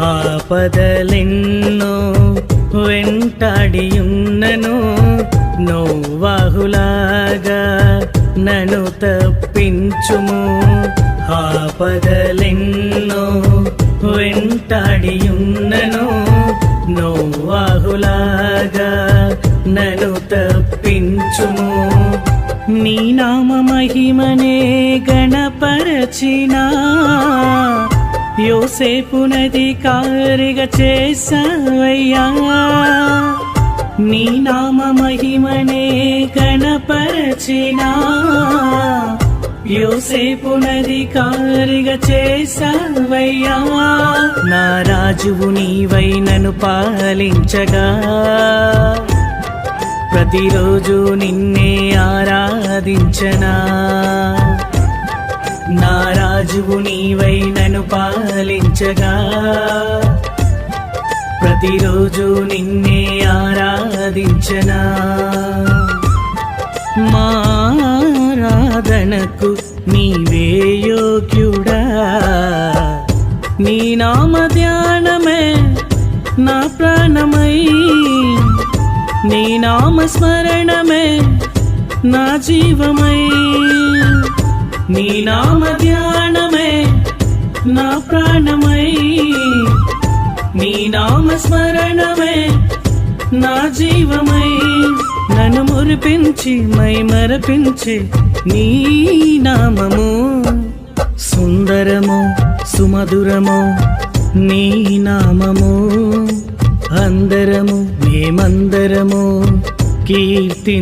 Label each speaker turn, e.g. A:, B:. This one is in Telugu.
A: ఆపదలెన్నో వెంటాడియున్నను నోవాహులాగా నను తప్పించుము. ఆపదలెన్నో వెంటాడియున్నను నోవాహులాగా నను తప్పించుము. నీ నామ మహిమనే గణపరచినా యోసేపునది కారిగా చేసావయ్యా నీ నామ మహిమనే గణపరచినా. యోసేపునది కారిగా చేసావయ్యా నా రాజువు నీవై నన్ను పాలించగా. ప్రతిరోజు నిన్నే ఆరాధించనా. రాజువు నీవై నన్ను పాలించగా. ప్రతిరోజు నిన్నే ఆరాధించనా. మారాధనకు నీవే యోగ్యుడా. నీ నామ ధ్యానమే నా ప్రాణమై. నీ నామ స్మరణమే నా జీవమై. నీ నామ నా ప్రాణమై నీ నామస్మరణమే నా జీవమై నన్ను మురిపించి మై మరపించి నీ నామము. సుందరము సుమధురము నీ నామము. అందరము మేమందరము కీర్తి